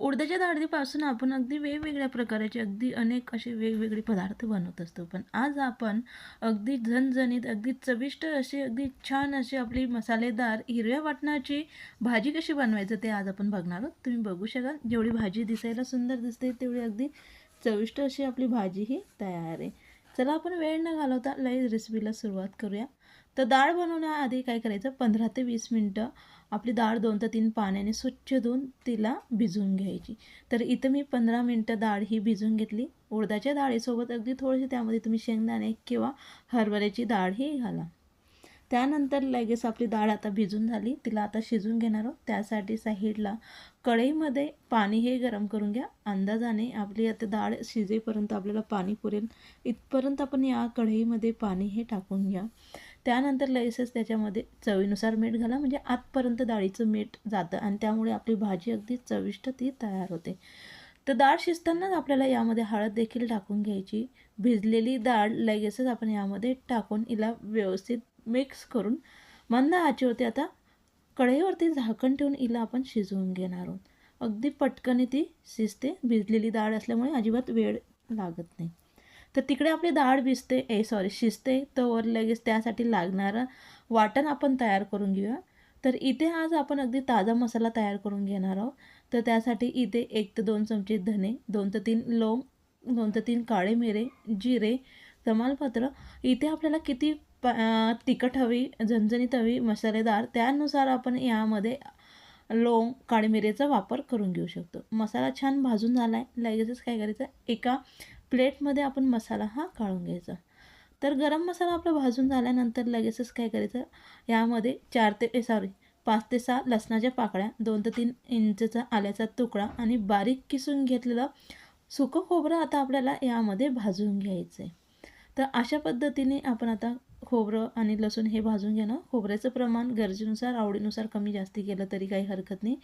उडदाच्या डाळीपासून आपण अगदी वेगवेगळ्या प्रकाराचे अगदी अनेक असे वेगवेगळे पदार्थ बनवत असतो. पण आज आपण अगदी झणझणीत अगदी चविष्ट अशी अगदी छान अशी आपली मसालेदार हिरव्या वाटणाची भाजी कशी बनवायचं ते आज आपण बघणार आहोत. तुम्ही बघू शकाल जेवढी भाजी दिसायला सुंदर दिसते तेवढी अगदी चविष्ट अशी आपली भाजी ही तयार आहे. चला आपण वेळ न घालवता लई रेसिपीला सुरुवात करूया. तर डाळ बनवण्याआधी काय करायचं पंधरा ते वीस मिनटं आपली डाळ दोन ते तीन पाण्याने स्वच्छ धुवून तिला भिजवून घ्यायची. तर इथं मी पंधरा मिनटं डाळ ही भिजवून घेतली. उडदाच्या डाळीसोबत अगदी थोडीशी त्यामध्ये तुम्ही शेंगदाणे किंवा हरभऱ्याची डाळ ही घाला. त्यानंतर लगेच आपली डाळ आता भिजून झाली. तिला आता शिजून घेणार आहोत. त्यासाठी साईडला कढईमध्ये पाणी हे गरम करून घ्या. अंदाजाने आपली आता डाळ शिजेपर्यंत आपल्याला पाणी पुरेल. इथपर्यंत आपण या कढईमध्ये पाणी हे टाकून घ्या. त्यानंतर लगेचच त्याच्यामध्ये चवीनुसार मीठ घाला. म्हणजे आतपर्यंत डाळीचं मीठ जातं आणि त्यामुळे आपली भाजी अगदी चविष्ट ती तयार होते. तर डाळ शिजतानाच आपल्याला यामध्ये हळद देखील टाकून घ्यायची. भिजलेली डाळ लगेचच आपण यामध्ये टाकून हिला व्यवस्थित मिक्स करून मंद आचेवरती आता कढईवरती झाकण ठेवून हिला आपण शिजवून घेणार आहोत. अगदी पटकन ती शिजते. भिजलेली डाळ असल्यामुळे अजिबात वेळ लागत नाही. तर तिकडे आपली डाळ भिजते. ए सॉरी शिजते. तर वर लगेच त्यासाठी लागणारं वाटण आपण तयार करून घेऊया. तर इथे आज आपण अगदी ताजा मसाला तयार करून घेणार आहोत. तर त्यासाठी इथे एक ते दोन चमचे धने दोन ते तीन लवंग दोन ते तीन काळे मिरे जिरे तमालपत्र. इथे आपल्याला किती प तिखट हवी झणझणीत हवी मसालेदार त्यानुसार आपण यामध्ये लोंग काळे मिरेचा वापर करून घेऊ शकतो. मसाला छान भाजून झाला आहे लगेचच काय करायचं? एका प्लेटमध्ये आपण मसाला हा काढून घ्यायचा. तर गरम मसाला आपला भाजून झाल्यानंतर लगेचच काय करायचं? यामध्ये चार ते सॉरी पाच ते सहा लसणाच्या पाकळ्या दोन ते तीन इंचचा आल्याचा तुकडा आणि बारीक किसून घेतलेलं सुकं खोबरं आता आपल्याला यामध्ये भाजून घ्यायचं आहे तर अशा पद्धतीने आपण आता खोबरं आणि लसूण हे भाजून घेणं. खोबऱ्याचं प्रमाण गरजेनुसार आवडीनुसार कमी जास्ती केलं तरी काही हरकत नाही.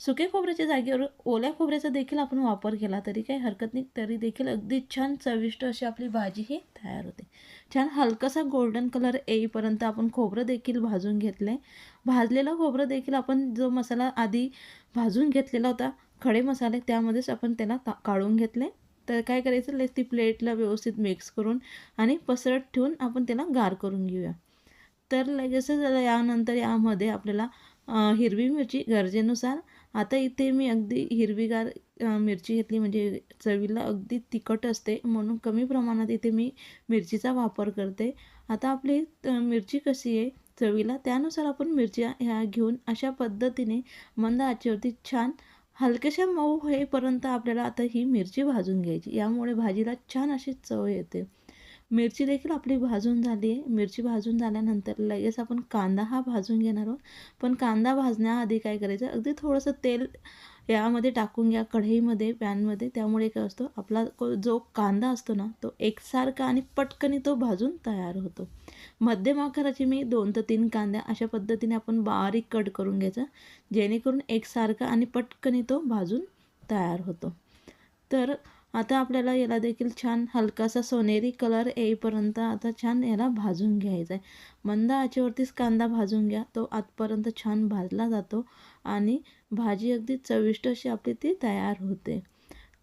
सुके खोबऱ्याच्या जागेवर ओल्या खोबऱ्याचा देखील आपण वापर केला तरी काही हरकत नाही. तरी देखील अगदी छान चविष्ट अशी आपली भाजी ही तयार होते. छान हलकासा गोल्डन कलर येईपर्यंत आपण खोबरं देखील भाजून घेतलं आहे भाजलेलं खोबरं देखील आपण जो मसाला आधी भाजून घेतलेला होता खडे मसाले त्यामध्येच आपण त्याला काढून घेतले तर काय करायचं? लेस ती प्लेटला व्यवस्थित मिक्स करून आणि पसरट ठेवून आपण त्याला गार करून घेऊया. तर लगेचच यानंतर यामध्ये आपल्याला हिरवी मिरची गरजेनुसार. आता इथे मी अगदी हिरवीगार मिरची घेतली. म्हणजे चवीला अगदी तिखट असते. म्हणून कमी प्रमाणात इथे मी मिरचीचा वापर करते. आता आपली मिरची कशी आहे? चवीला त्यानुसार आपण मिरच्या ह्या घेऊन अशा पद्धतीने मंद आचेवरती छान हलक्याशा मऊ होईपर्यंत आपल्याला आता ही मिरची भाजून घ्यायची. यामुळे भाजीला छान अशी चव येते. मिरची देखील आपली भाजून झाली आहे. मिरची भाजून झाल्यानंतर लगेच आपण कांदा हा भाजून घेणार आहोत. पण कांदा भाजण्याआधी काय करायचं? अगदी थोडंसं तेल यामध्ये टाकून घ्या कढईमध्ये पॅनमध्ये. त्यामुळे काय असतो आपला जो कांदा असतो ना तो एकसारखा आणि पटकनी तो भाजून तयार होतो. मध्यम आकाराचे मी दोन ते तीन कांद्या अशा पद्धतीने आपण बारीक कट करून घ्यायचा जेणेकरून एकसारखा आणि पटकनी तो भाजून तयार होतो. तर आता आपल्याला याला देखील छान हलकासा सोनेरी कलर येईपर्यंत आता छान याला भाजून घ्यायचा आहे. मंद आचेवरतीच कांदा भाजून घ्या तो आतपर्यंत छान भाजला जातो. आणि भाजी अगदी चविष्ट अशी आपली ती तयार होते.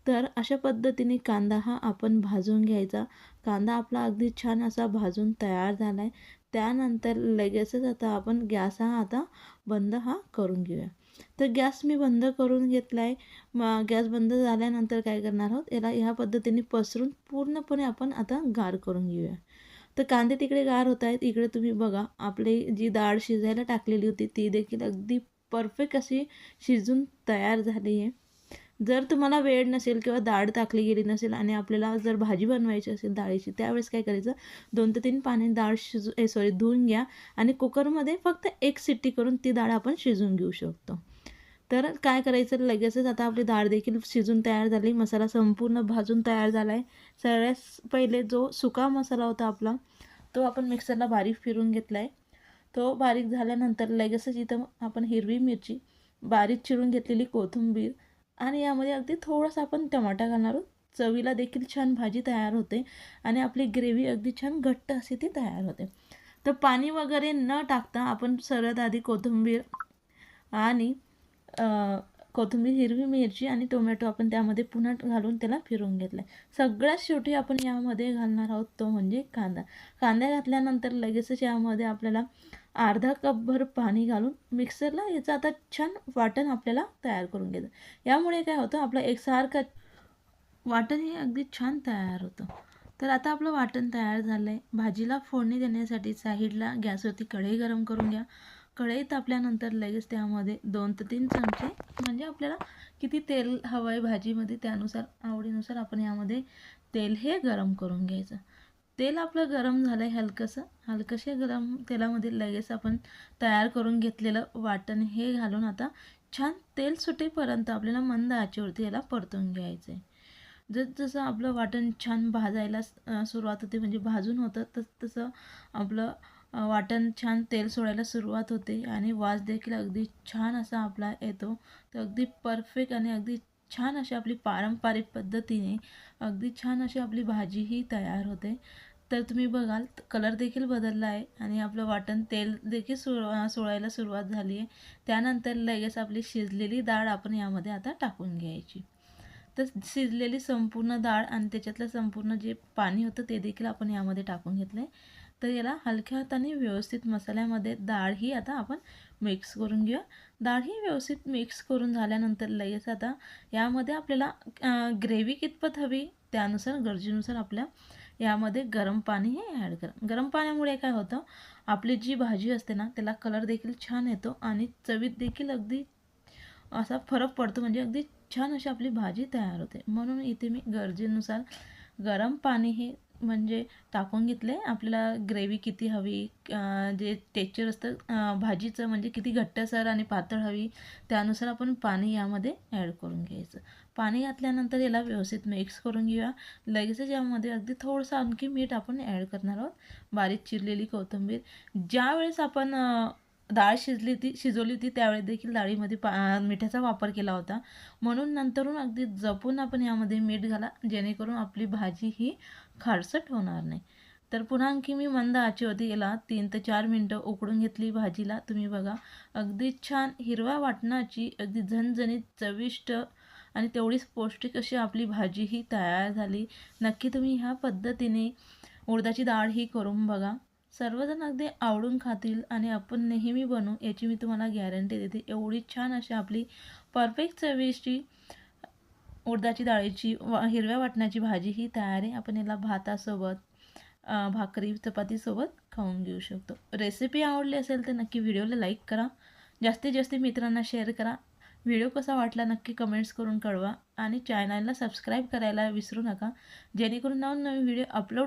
तर अशा पद्धतीने कांदा हा आपण भाजून घ्यायचा. कांदा आपला अगदी छान असा भाजून तयार झाला आहे त्यानंतर लगेचच आता आपण गॅस हा आता बंद हा करून घेऊया. तर गॅस मी बंद करून घेतला आहे मग गॅस बंद झाल्यानंतर काय करणार आहोत? याला ह्या पद्धतीने पसरून पूर्णपणे आपण आता गार करून घेऊया. तर कांदे तिकडे गार होत आहेत इकडे तुम्ही बघा आपली जी डाळ शिजायला टाकलेली होती ती देखील अगदी परफेक्ट अशी शिजून तयार झाली आहे. जर तुम्हाला वेळ नसेल किंवा डाळ टाकली गेली नसेल आणि आपल्याला जर भाजी बनवायची असेल डाळीची त्यावेळेस काय करायचं? दोन ते तीन पाणी डाळ शिजू ए सॉरी धुवून घ्या आणि कुकरमध्ये फक्त एक सिट्टी करून ती डाळ आपण शिजून घेऊ शकतो. तर काय करायचं? लगेचच आता आपली डाळ देखील शिजून तयार झाली. मसाला संपूर्ण भाजून तयार झाला आहे सगळ्यात पहिले जो सुका मसाला होता आपला तो आपण मिक्सरला बारीक फिरून घेतला आहे तो बारीक झाल्यानंतर लगेचच इथं आपण हिरवी मिरची बारीक चिरून घेतलेली कोथिंबीर आणि यामध्ये अगदी थोडासा आपण टमाटा घालणार आहोत. चवीला देखील छान भाजी तयार होते आणि आपली ग्रेव्ही अगदी छान घट्ट अशी ती तयार होते. तर पाणी वगैरे न टाकता आपण सर्वात आधी कोथिंबीर आणि कोथिंबीर हिरवी मिरची आणि टोमॅटो आपण त्यामध्ये पुन्हा घालून त्याला फिरवून घेतलं आहे सगळ्यात शेवटी आपण यामध्ये घालणार आहोत तो म्हणजे कांदा. कांदा घातल्यानंतर लगेचच यामध्ये आपल्याला अर्धा कपभर पाणी घालून मिक्सरला याचं आता छान वाटण आपल्याला तयार करून घ्यायचं यामुळे काय होतं आपलं एकसारखं वाटण हे अगदी छान तयार होतं. तर आता आपलं वाटण तयार झालं आहे भाजीला फोडणी देण्यासाठी साईडला गॅसवरती कढई गरम करून घ्या. कढई तापल्यानंतर लगेच त्यामध्ये दोन ते तीन चमचे म्हणजे आपल्याला किती तेल हवं आहे भाजीमध्ये त्यानुसार आवडीनुसार आपण यामध्ये तेल हे गरम करून घ्यायचं. तेल आपलं गरम झालं आहे हलकंसं हलकंसे गरम तेलामध्ये लगेच आपण तयार करून घेतलेलं वाटण हे घालून आता छान तेल सुटेपर्यंत आपल्याला मंद आचेवरती याला परतून घ्यायचं आहे जसं आपलं वाटण छान भाजायला सुरुवात होते म्हणजे भाजून होतं तस तसं आपलं वाटण छान तेल सोडायला सुरुवात होते आणि वास देखील अगदी छान असा आपला येतो. तर अगदी परफेक्ट आणि अगदी छान अशी आपली पारंपरिक पद्धतीने अगदी छान अशी आपली भाजीही तयार होते. तर तुम्ही बघाल कलर देखील बदलला आहे आणि आपलं वाटण तेल देखील सो सोडायला सुरुवात झाली आहे. त्यानंतर लगेच आपली शिजलेली डाळ आपण यामध्ये आता टाकून घ्यायची. तर शिजलेली संपूर्ण डाळ आणि त्याच्यातलं संपूर्ण जे पाणी होतं ते देखील आपण यामध्ये टाकून घेतलं आहे तर याला हलक्या हाताने व्यवस्थित मसाल्यामध्ये डाळ ही आता आपण मिक्स करून घेऊया. डाळ ही व्यवस्थित मिक्स करून झाल्यानंतर लगेच आता यामध्ये आपल्याला ग्रेव्ही कितपत हवी त्यानुसार गरजेनुसार आपल्या यामध्ये गरम पाणी हे ॲड करा. गरम पाण्यामुळे काय होतं आपली जी भाजी असते ना त्याला कलर देखील छान येतो आणि चवीत देखील अगदी असा फरक पडतो म्हणजे अगदी छान अशी आपली भाजी तयार होते. म्हणून इथे मी गरजेनुसार गरम पाणी हे म्हणजे टाकून घेतले. आपल्याला ग्रेव्ही किती हवी जे टेक्चर असतं भाजीचं म्हणजे किती घट्टसर आणि पातळ हवी त्यानुसार आपण पाणी यामध्ये ॲड करून घ्यायचं. पाणी घातल्यानंतर याला व्यवस्थित मिक्स करून घेऊया. लगेचच यामध्ये अगदी थोडंसं आणखी मीठ आपण ॲड करणार आहोत. बारीक चिरलेली कोथिंबीर. ज्यावेळेस आपण डाळ शिजली ती शिजवली होती त्यावेळी देखील डाळीमध्ये पा मिठाचा वापर केला होता. म्हणून नंतरून अगदी जपून आपण यामध्ये मीठ घाला जेणेकरून आपली भाजी ही खारसट होणार नाही. तर पुन्हा आणखी मी मंद आचेवरती गेला तीन ते चार मिनटं उकडून घेतली भाजीला. तुम्ही बघा अगदी छान हिरव्या वाटणाची अगदी झणझणीत चविष्ट आणि तेवढीच पौष्टिक अशी आपली भाजी ही तयार झाली. नक्की तुम्ही ह्या पद्धतीने उडदाची डाळ ही करून बघा. सर्वजण अगदी आवडून खातील आणि आपण नेहमी बनवू याची मी तुम्हाला गॅरंटी देते. एवढी छान अशी आपली परफेक्ट चवीची उडदाची डाळीची वा हिरव्या वाटण्याची भाजी ही तयार आहे आपण याला भातासोबत भाकरी चपातीसोबत खाऊन घेऊ शकतो. रेसिपी आवडली असेल तर नक्की व्हिडिओला लाईक करा. जास्तीत जास्त मित्रांना शेअर करा. व्हिडिओ कसा वाटला नक्की कमेंट्स करून कळवा. आणि चॅनलला सबस्क्राईब करायला विसरू नका. जेणेकरून नवीन नवीन व्हिडिओ अपलोड